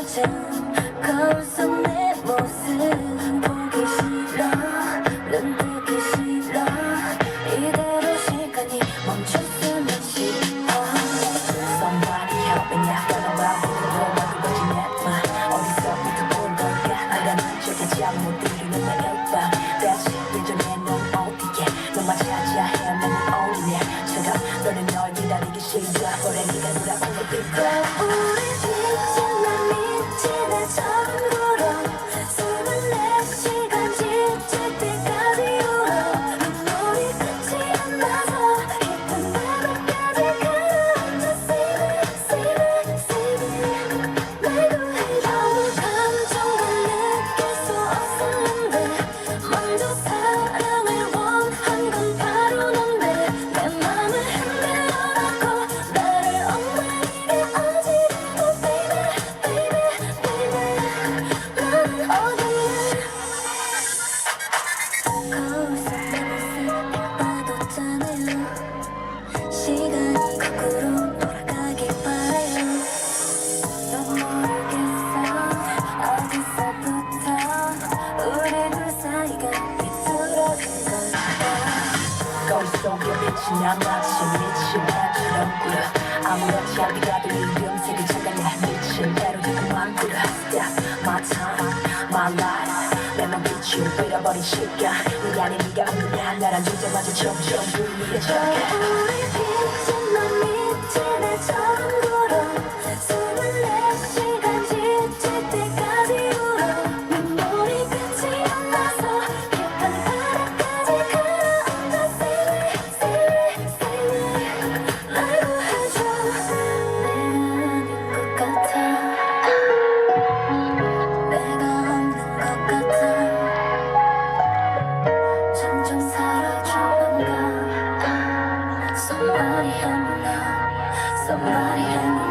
젖은 거울 모습 보기 싫어 눈 뜨기 싫어. 이대로 시간이 멈췄으면 싶어. 너는 널 기다리기 싫어. 오래 네가 돌아오고 있고 속에 빛이 나 마치 미친 애처럼 굴어 아무렇지 않게 다들 이름색을 착각해 미친 대로 자꾸만 굴어 Stop my time, my life 내맘 빛이 잃어버린 시간. 네 안에 네가 없는 한 나란 존재마저 점점 불리해져 somebody.